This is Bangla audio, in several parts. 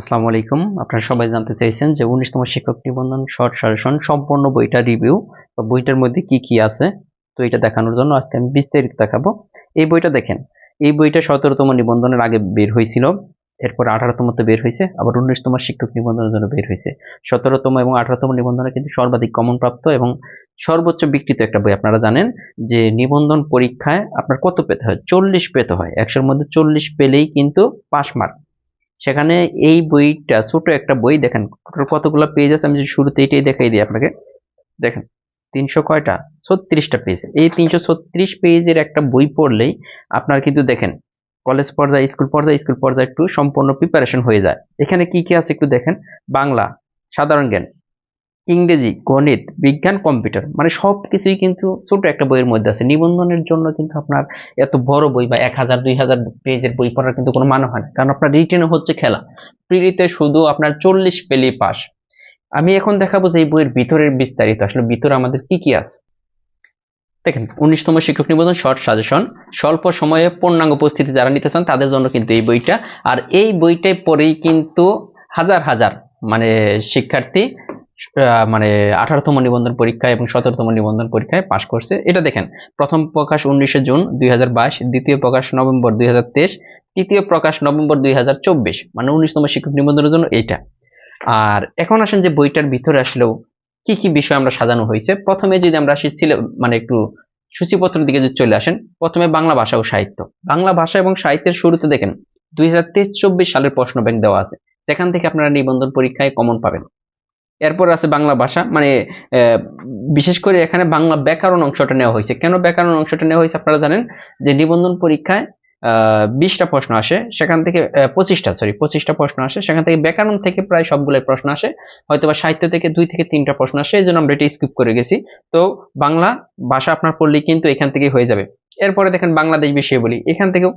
আসসালামু আলাইকুম। আপনারা সবাই জানতে চাইছেন যে উনিশতম শিক্ষক নিবন্ধন শর্ট সাজেশন সম্পূর্ণ বইটা রিভিউ বা বইটার মধ্যে কি কি আছে, তো এটা দেখানোর জন্য আজকে আমি বিস্তারিত দেখাবো। এই বইটা দেখেন, এই বইটা সতেরোতম নিবন্ধনের আগে বের হয়েছিল, এরপর আঠারোতমতে বের হয়েছে, আবার উনিশতম শিক্ষক নিবন্ধনের জন্য বের হয়েছে। সতেরোতম এবং আঠারোতম নিবন্ধনে কিন্তু সর্বাধিক কমন প্রাপ্ত এবং সর্বোচ্চ বিকৃত একটা বই, আপনারা জানেন যে নিবন্ধন পরীক্ষায় আপনার কত পেতে হয়? চল্লিশ পেতে হয়, একশোর মধ্যে চল্লিশ পেলেই কিন্তু পাস মার্ক। সেখানে এই বইটা, ছোট একটা বই দেখেন কতগুলো পেজ আছে আমি যদি শুরুতে এটাই দেখাই দিই আপনাকে। দেখেন, তিনশো কয়টা? ছত্রিশটা পেজ এই তিনশো ছত্রিশ পেজের একটা বই পড়লেই আপনার কিন্তু দেখেন কলেজ পর্যায়ে স্কুল পর্যায়ে স্কুল পর্যায়ে একটু সম্পূর্ণ প্রিপারেশন হয়ে যায়। এখানে কি কি আছে একটু দেখেন। বাংলা, সাধারণ জ্ঞান। ইংরেজি, গণিত, বিজ্ঞান, কম্পিউটার মানে সব কিছুই কিন্তু ছোট একটা বইয়ের মধ্যে আছে। নিবন্ধনের জন্য কিন্তু আপনার এত বড় বই বা এক হাজার, দুই হাজার পেজের বই পড়ার কিন্তু কোনো মানে হয় না। কারণ আপনার রিটেনে হচ্ছে খেলা। প্রিলিতে শুধু আপনার চল্লিশ পেলেই পাস। আমি এখন দেখাবো যে এই বইয়ের ভিতরের বিস্তারিত, আসলে ভিতরে আমাদের কি কি আছে। দেখেন, উনিশতম শিক্ষক নিবন্ধন, শর্ট সাজেশন। স্বল্প সময়ে পূর্ণাঙ্গ উপস্থিতি যারা নিতে চান, তাদের জন্য কিন্তু এই বইটা। আর এই বইটাই পরেই কিন্তু হাজার হাজার মানে শিক্ষার্থী মানে আঠারোতম নিবন্ধন পরীক্ষা এবং সতেরোতম নিবন্ধন পরীক্ষায় পাশ করছে। এটা দেখেন, প্রথম প্রকাশ উনিশে জুন দুই হাজার বাইশ, দ্বিতীয় প্রকাশ নভেম্বর দুই হাজার তেইশ, তৃতীয় প্রকাশ নভেম্বর দুই হাজার চব্বিশ মানে উনিশতম শিক্ষক নিবন্ধনের জন্য এইটা। আর এখন আসেন যে বইটার ভিতরে আসলেও কি কি বিষয় আমরা সাজানো হয়েছে। প্রথমে যদি আমরা আসি মানে একটু সূচিপত্রের দিকে যদি চলে আসেন, প্রথমে বাংলা ভাষা ও সাহিত্য। বাংলা ভাষা এবং সাহিত্যের শুরুতে দেখেন, দুই হাজার সালের প্রশ্ন ব্যাংক দেওয়া আছে। যেখান থেকে আপনারা নিবন্ধন পরীক্ষায় কমন পাবেন। এরপর আছে বাংলা ভাষা। মানে বিশেষ করে এখানে বাংলা ব্যাকরণ অংশটা নেওয়া হয়েছে। কেন ব্যাকরণ অংশটা নেওয়া হয়েছে আপনারা জানেন? যে নিবন্ধন পরীক্ষায় বিশটা প্রশ্ন আসে, সেখান থেকে পঁচিশটা সরি পঁচিশটা প্রশ্ন আসে। সেখান থেকে ব্যাকরণ থেকে প্রায় সবগুলোই প্রশ্ন আসে। হয়তো বা সাহিত্য থেকে দুই থেকে তিনটা প্রশ্ন আসে, এই জন্য আমরা এটা স্কিপ করে গেছি। তো বাংলা ভাষা আপনার পড়লেই কিন্তু এখান থেকে হয়ে যাবে। এরপরে দেখেন বাংলাদেশ বিষয় বলি এখান থেকেও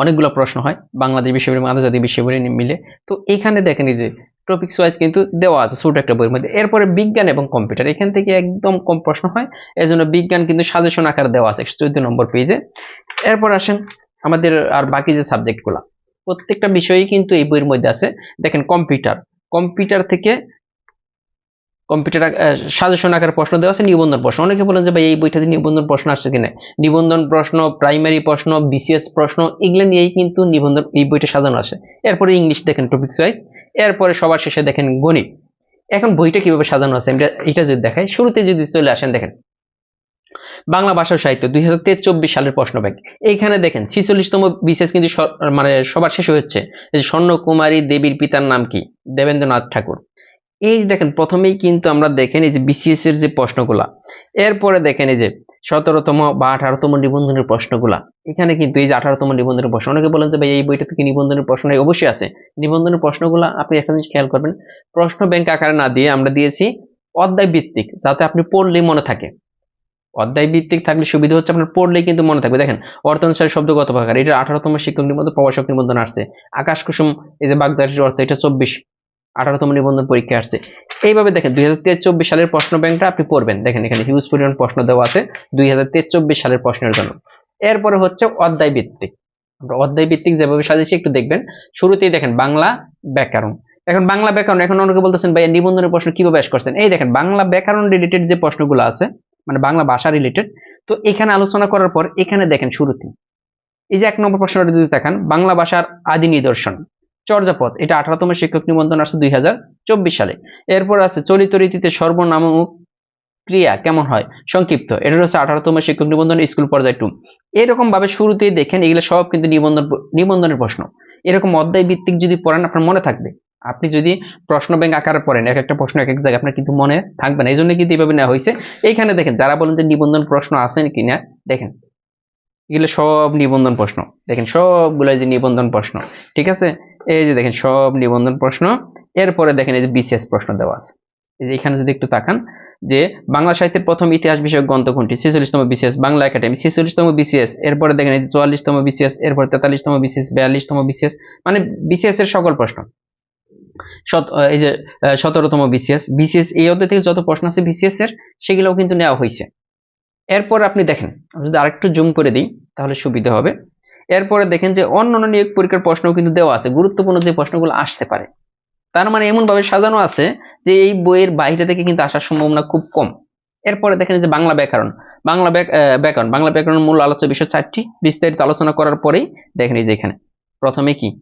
অনেকগুলো প্রশ্ন হয়, বাংলাদেশ বিষয় আন্তর্জাতিক বিষয় মিলে। তো এখানে দেখেন যে টপিক্স ওয়াইজ কিন্তু দেওয়া আছে, ছোট একটা বইয়ের মধ্যে। এরপরে বিজ্ঞান এবং কম্পিউটার এখান থেকে একদম কম প্রশ্ন হয়। এজন্য বিজ্ঞান কিন্তু সাজেশন আকারে দেওয়া আছে চোদ্দ নম্বর পেজে এরপর আসেন আমাদের আর বাকি যে সাবজেক্টগুলো প্রত্যেকটা বিষয়ই কিন্তু এই বইয়ের মধ্যে আছে। দেখেন কম্পিউটার কম্পিউটার থেকে কম্পিউটার সাজেশন আকার প্রশ্ন দেওয়া আছে, নিবন্ধন প্রশ্ন। অনেকে বলেন যে ভাই, এই বইটাতে নিবন্ধন প্রশ্ন আসছে কিনা? নিবন্ধন প্রশ্ন প্রাইমারি প্রশ্ন বিসিএস প্রশ্ন, এগুলো নিয়েই কিন্তু নিবন্ধন, এই বইটা সাজানো আছে। এরপরে ইংলিশ দেখেন টপিক্স ওয়াইজ এরপরে সবার শেষে দেখেন গণিত। এখন বইটা কীভাবে সাজানো আছে, আমরা এটা যদি দেখাই, শুরুতে যদি চলে আসেন, দেখেন। বাংলা ভাষা সাহিত্য, দুই হাজার চব্বিশ সালের প্রশ্ন ব্যাংক এইখানে দেখেন, ছিচল্লিশতম বিশেষ কিন্তু মানে সবার শেষে হচ্ছে স্বর্ণকুমারী দেবীর পিতার নাম কি? দেবেন্দ্রনাথ ঠাকুর। এই দেখেন, প্রথমেই কিন্তু আমরা দেখেন এই যে বিসিএস এর যে প্রশ্নগুলা। এরপরে দেখেন এই যে সতেরোতম বা আঠারোতম নিবন্ধনের প্রশ্নগুলা। এখানে কিন্তু এই যে আঠারোতম নিবন্ধনের প্রশ্ন, অনেকে বলেন যে ভাই এই বইটা থেকে নিবন্ধনের প্রশ্ন অবশ্যই আছে। নিবন্ধনের প্রশ্নগুলা আপনি জিনিস খেয়াল করবেন, প্রশ্ন ব্যাংক আকারে না দিয়ে আমরা দিয়েছি অধ্যায় ভিত্তিক যাতে আপনি পড়লেই মনে থাকে। অধ্যায় ভিত্তিক থাকলে সুবিধা হচ্ছে আপনার পড়লেই কিন্তু মনে থাকবে। দেখেন অর্থ অনুসারে শব্দ কত প্রকার? এটা আঠারোতম শিক্ষক নিবন্ধন প্রভাষক নিবন্ধন আসছে। আকাশ কুসুম এই যে বাগদারির অর্থ, এটা চব্বিশ। আঠারোতম নিবন্ধন পরীক্ষা আসছে। এইভাবে দেখেন, দুই হাজার সালের প্রশ্ন ব্যাংকটা আপনি পড়বেন। দেখেন, এখানে হিউজ পরিমাণ প্রশ্ন দেওয়া আছে দুই সালের প্রশ্নের জন্য। এরপরে হচ্ছে অধ্যায় ভিত্তিক। আমরা অধ্যায় ভিত্তিক যেভাবে সাজিয়েছি, একটু দেখবেন। শুরুতেই দেখেন, বাংলা ব্যাকরণ। এখন বাংলা ব্যাকরণ, এখন অনেকে বলতেছেন ভাই নিবন্ধনের প্রশ্ন কীভাবে আস করছেন? এই দেখেন, বাংলা ব্যাকরণ রিলেটেড যে প্রশ্নগুলো আছে মানে বাংলা ভাষা রিলেটেড তো এখানে আলোচনা করার পর এখানে দেখেন শুরুতে এই যে এক নম্বর প্রশ্নটা যদি দেখান, বাংলা ভাষার আদি নিদর্শন। চর্যাপদ। এটা আঠারোতম শিক্ষক নিবন্ধন আসছে দুই হাজার চব্বিশ সালে। এরপর আছে চলিত রীতিতে সর্বনামক ক্রিয়া কেমন হয়? সংক্ষিপ্ত। এটা হচ্ছে আঠারোতম শিক্ষক নিবন্ধন স্কুল পর্যায় টু এরকম ভাবে শুরুতেই দেখেন, এগুলো সব কিন্তু নিবন্ধন, নিবন্ধনের প্রশ্ন। এরকম অধ্যায় ভিত্তিক যদি পড়েন, আপনার মনে থাকবে। আপনি যদি প্রশ্ন ব্যাংক আকারে পড়েন, এক একটা প্রশ্ন এক এক জায়গায়, আপনার কিন্তু মনে থাকবে না। এই জন্য কিন্তু এইভাবে নেওয়া হয়েছে। এইখানে দেখেন, যারা বলেন যে নিবন্ধন প্রশ্ন আছেন কিনা, দেখেন। এগুলো সব নিবন্ধন প্রশ্ন। দেখেন সবগুলো যে নিবন্ধন প্রশ্ন। ঠিক আছে? এই যে দেখেন সব নিবন্ধন প্রশ্ন এরপরে দেখেন এই যে বিসিএস প্রশ্ন দেওয়া আছে এই যে এখানে যদি একটু তাকান যে বাংলা সাহিত্যের প্রথম ইতিহাস বিষয়ক গ্রন্থ কোনটি ছেচল্লিশতম বিসিএস বাংলা একাডেমি ছেচল্লিশতম বিসিএস এরপরে দেখেন এই যে চুয়াল্লিশতম বিসিএস এরপর তেতাল্লিশতম বিসিএস বিয়াল্লিশতম বিসিএস মানে বিসিএস এর সকল প্রশ্ন এই যে সতেরোতম বিসিএস বিসিএস এই অধ্যায় থেকে যত প্রশ্ন আছে বিসিএস এর সেগুলোও কিন্তু নেওয়া হয়েছে এরপর আপনি দেখেন যদি আরেকটু জুম করে দিই তাহলে সুবিধা হবে এরপরে দেখেন যে অন্য অন্য নিয়োগ পরীক্ষার প্রশ্নও কিন্তু দেওয়া আছে, গুরুত্বপূর্ণ যে প্রশ্নগুলো আসতে পারে। তার মানে এমন ভাবে সাজানো আছে যে এই বইয়ের বাইরে থেকে কিন্তু আসার সম্ভাবনা খুব কম। এরপরে দেখেন যে বাংলা ব্যাকরণ। বাংলা ব্যাক- ব্যাকরণ। বাংলা ব্যাকরণ মূল আলোচ্য বিষয় চারটি। বিস্তারিত আলোচনা করার পরেই দেখেন এই যে এখানে। প্রথমে কি?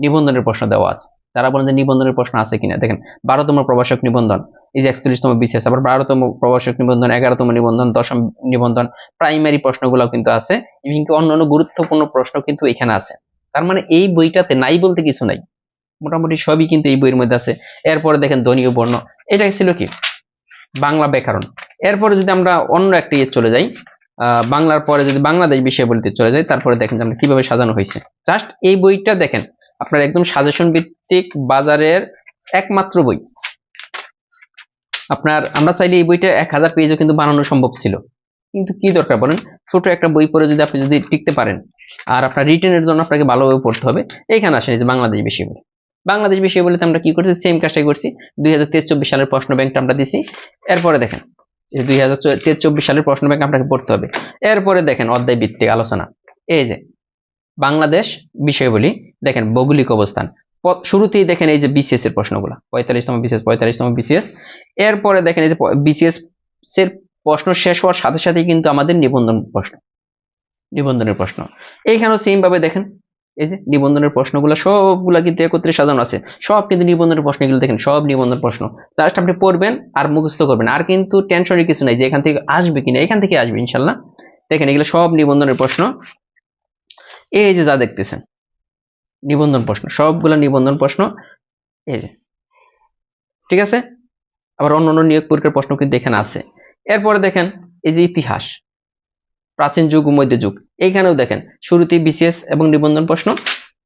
নিবন্ধনের প্রশ্ন দেওয়া আছে। যারা বলেন যে নিবন্ধনের প্রশ্ন আছে কিনা। দেখেন, বারোতম প্রভাষক নিবন্ধন, এই যে একচল্লিশতম বিশেষ আবার বারোতম প্রভাষক নিবন্ধন, এগারোতম নিবন্ধন, দশম নিবন্ধন প্রাইমারি প্রশ্নগুলো কিন্তু আছে এমনকি অন্যান্য গুরুত্বপূর্ণ প্রশ্ন কিন্তু এখানে আছে। তার মানে এই বইটাতে নাই বলতে কিছু নাই। মোটামুটি সবই কিন্তু এই বইয়ের মধ্যে আছে। এরপরে দেখেন দনীয় বর্ণ, এটা ছিল কি? বাংলা ব্যাকরণ। এরপরে যদি আমরা অন্য একটা ইয়ে চলে যাই বাংলার পরে যদি বাংলাদেশ বিষয় বলতে চলে যাই, তারপরে দেখেন যে আমরা কীভাবে সাজানো হয়েছে। জাস্ট এই বইটা দেখেন আপনার একদম সাজেশন ভিত্তিক বাজারের একমাত্র বই। আপনার, আমরা চাইলে এই বইটা এক হাজার পেজও কিন্তু বানানো সম্ভব ছিল। কিন্তু কি দরকার বলেন? ছোট একটা বই পড়ে যদি আপনি যদি টিকতে পারেন, আর আপনার রিটেনের জন্য আপনাকে ভালোভাবে পড়তে হবে, এইখানে আসেন যে বাংলাদেশ বিষয় বলে বাংলাদেশ বিষয় বলতে আমরা কি করছি? সেম কাজটাই করছি। দুই হাজার তেইশ চব্বিশ সালের প্রশ্ন ব্যাংকটা আমরা দিছি। এরপরে দেখেন দুই হাজার তেইশ চব্বিশ সালের প্রশ্ন ব্যাংক আপনাকে পড়তে হবে। এরপরে দেখেন অধ্যায় ভিত্তিক আলোচনা। এই যে, বাংলাদেশ বিষয়গুলি দেখেন ভৌগোলিক অবস্থান। শুরুতেই দেখেন এই যে বিসিএস এর প্রশ্নগুলো, পঁয়তাল্লিশতম বিসিএস পঁয়তাল্লিশতম বিসিএস এরপরে দেখেন এই যে বিসিএস এর প্রশ্ন শেষ হওয়ার সাথে সাথেই কিন্তু আমাদের নিবন্ধন প্রশ্ন, নিবন্ধনের প্রশ্ন। এইখানেও ভাবে দেখেন, এই যে নিবন্ধনের প্রশ্নগুলো সবগুলা কিন্তু একত্রে সাজানো আছে। সব কিন্তু নিবন্ধনের প্রশ্নগুলো দেখেন, সব নিবন্ধন প্রশ্ন। জাস্ট আপনি পড়বেন আর মুখস্থ করবেন। আর কিন্তু টেনশনের কিছু নাই যে এখান থেকে আসবে কিনা, এখান থেকে আসবে ইনশাল্লাহ। দেখেন এগুলো সব নিবন্ধনের প্রশ্ন। এই যে যা দেখতেছেন নিবন্ধন প্রশ্ন, সবগুলা নিবন্ধন প্রশ্ন, এই যে। ঠিক আছে? আবার অন্য অন্য নিয়োগ পরীক্ষার প্রশ্ন কিন্তু এখানে আছে। এরপরে দেখেন, এই যে ইতিহাস, প্রাচীন যুগ ও মধ্যযুগ এইখানেও দেখেন শুরুতেই বিসিএস এবং নিবন্ধন প্রশ্ন,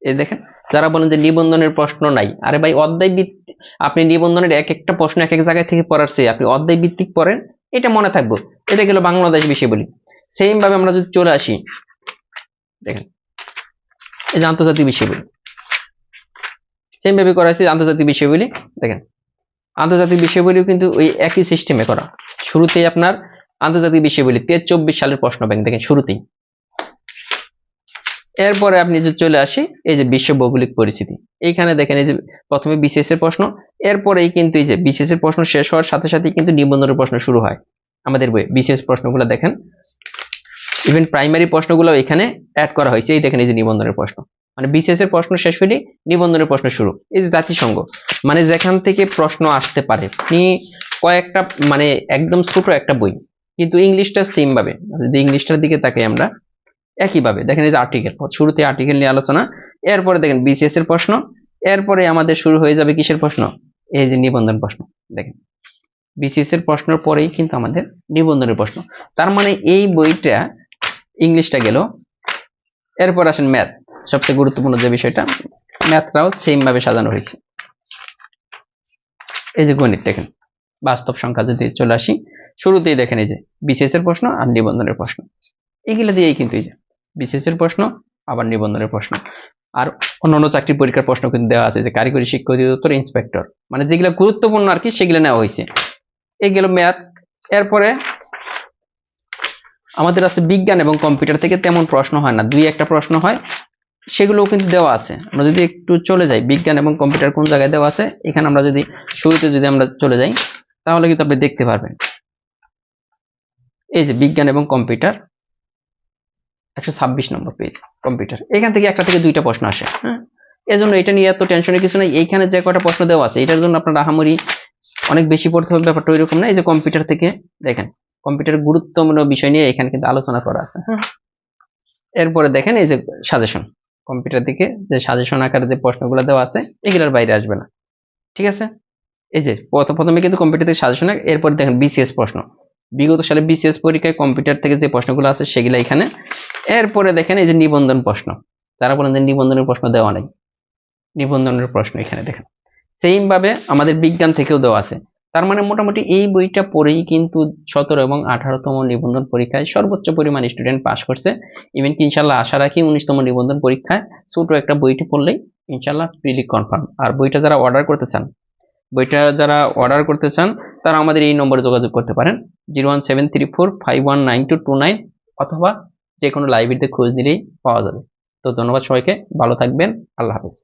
এই দেখেন, যারা বলেন যে নিবন্ধনের প্রশ্ন নাই, আরে ভাই অধ্যায় ভিত্তিক আপনি নিবন্ধনের এক একটা প্রশ্ন এক এক জায়গায় থেকে পড়ার চেয়ে আপনি অধ্যায় ভিত্তিক পড়েন, এটা মনে থাকব। এটা গেল বাংলাদেশ বিষয় বলি। সেম ভাবে আমরা যদি চলে আসি, দেখেন এই যে আন্তর্জাতিক বিষয় বলি সেম ভাবে করা হয়েছে আন্তর্জাতিক বিষয় বলি দেখেন, আন্তর্জাতিক বিষয়গুলিও কিন্তু ওই একই সিস্টেমে করা। শুরুতেই আপনার আন্তর্জাতিক বিষয়গুলি, তেইশ, চব্বিশ সালের প্রশ্ন ব্যাংক, দেখেন শুরুতেই। এরপরে আপনি যে চলে আসি, এই যে বিশ্ব ভৌগোলিক পরিস্থিতি। এইখানে দেখেন এই যে প্রথমে বিসিএস এর প্রশ্ন, এরপরেই কিন্তু এই যে বিসিএস এর প্রশ্ন শেষ হওয়ার সাথে সাথে কিন্তু নিবন্ধনের প্রশ্ন শুরু হয়। আমাদের বই বিসিএস প্রশ্নগুলো দেখেন। ইভেন প্রাইমারি প্রশ্নগুলো এখানে অ্যাড করা হয়েছে। এই দেখেন এই যে নিবন্ধনের প্রশ্ন। মানে বিসিএস এর প্রশ্ন শেষ হলেই নিবন্ধনের প্রশ্ন শুরু। এই যে জাতিসংঘ। মানে যেখান থেকে প্রশ্ন আসতে পারে, আপনি কয়েকটা মানে একদম ছোট একটা বই, কিন্তু ইংলিশটা সেম ভাবে। যদি ইংলিশটার দিকে তাকাই আমরা একইভাবে দেখেন এই যে আর্টিকেল শুরুতে আর্টিকেল নিয়ে আলোচনা, এরপরে দেখেন বিসিএস এর প্রশ্ন, এরপরে আমাদের শুরু হয়ে যাবে কিসের প্রশ্ন? এই যে নিবন্ধন প্রশ্ন, দেখেন। বিসিএস এর প্রশ্নের পরেই কিন্তু আমাদের নিবন্ধনের প্রশ্ন। তার মানে এই বইটা ইংলিশটা গেল। এরপর আসেন ম্যাথ। সবচেয়ে গুরুত্বপূর্ণ যে বিষয়টা ম্যাথটাও ভাবে সাজানো হয়েছে। এই যে গণিত দেখেন, বাস্তব সংখ্যা যদি চলে আসি, শুরুতেই দেখেন এই যে বিসিএস এর প্রশ্ন আর নিবন্ধনের প্রশ্ন। এগুলো দিয়েই কিন্তু এই যে বিসিএস এর প্রশ্ন, আবার নিবন্ধনের প্রশ্ন। আর অন্যান্য চাকরি পরীক্ষার প্রশ্ন কিন্তু দেওয়া আছে যে কারিগরি শিক্ষা অধিদপ্তর ইন্সপেক্টর মানে যেগুলো গুরুত্বপূর্ণ আর কি, সেগুলো নেওয়া হয়েছে। এগুলো ম্যাথ। এরপরে আমাদের আছে বিজ্ঞান এবং কম্পিউটার থেকে তেমন প্রশ্ন হয় না। দুই একটা প্রশ্ন হয়, সেগুলোও কিন্তু দেওয়া আছে। আমরা যদি একটু চলে যাই, বিজ্ঞান এবং কম্পিউটার কোন জায়গায় দেওয়া আছে? এখানে আমরা যদি, শুরুতে যদি আমরা চলে যাই, তাহলে কিন্তু আপনি দেখতে পারবেন। এই যে বিজ্ঞান এবং কম্পিউটার, একশো ছাব্বিশ নম্বর পেজ কম্পিউটার। এখান থেকে একটা থেকে দুইটা প্রশ্ন আসে হ্যাঁ? এজন্য এটা নিয়ে এত টেনশনের কিছু নেই। এইখানে যে কটা প্রশ্ন দেওয়া আছে, এটার জন্য আপনার আহামরি অনেক বেশি পড়তে হবে, ব্যাপারটা ওইরকম না। এই যে কম্পিউটার থেকে, দেখেন কম্পিউটার গুরুত্বপূর্ণ বিষয় নিয়ে এখানে কিন্তু আলোচনা করা আছে। হ্যাঁ এরপরে দেখেন এই যে সাজেশন কম্পিউটার থেকে যে সাজেশন আকারে যে প্রশ্নগুলো দেওয়া আছে এগুলোর বাইরে আসবে না। ঠিক আছে? এই যে প্রথমে কিন্তু কম্পিউটার থেকে সাজেশন এরপর দেখেন বিসিএস প্রশ্ন। বিগত সালে বিসিএস পরীক্ষায় কম্পিউটার থেকে যে প্রশ্নগুলো আছে সেগুলো এখানে। এরপরে দেখেন এই যে নিবন্ধন প্রশ্ন। তারা বলেন যে নিবন্ধনের প্রশ্ন দেওয়া নেই। নিবন্ধনের প্রশ্ন এখানে দেখেন। সেম ভাবে আমাদের বিজ্ঞান থেকেও দেওয়া আছে। তার মানে মোটামুটি এই বইটা পড়েই কিন্তু সতেরো এবং আঠারোতম নিবন্ধন পরীক্ষায় সর্বোচ্চ পরিমাণ স্টুডেন্ট পাশ করছে। ইভেন কি ইনশাল্লাহ আশা রাখি উনিশতম নিবন্ধন পরীক্ষায় ছোট একটা বইটি পড়লেই ইনশাল্লাহ প্রিলি কনফার্ম আর বইটা যারা অর্ডার করতে চান, বইটা যারা অর্ডার করতে চান, তারা আমাদের এই নম্বরে যোগাযোগ করতে পারেন। Zero one seven three four five one nine two two nine অথবা যে কোনো লাইব্রেরিতে খোঁজ নিলেই পাওয়া যাবে। তো ধন্যবাদ সবাইকে, ভালো থাকবেন, আল্লাহ হাফেজ।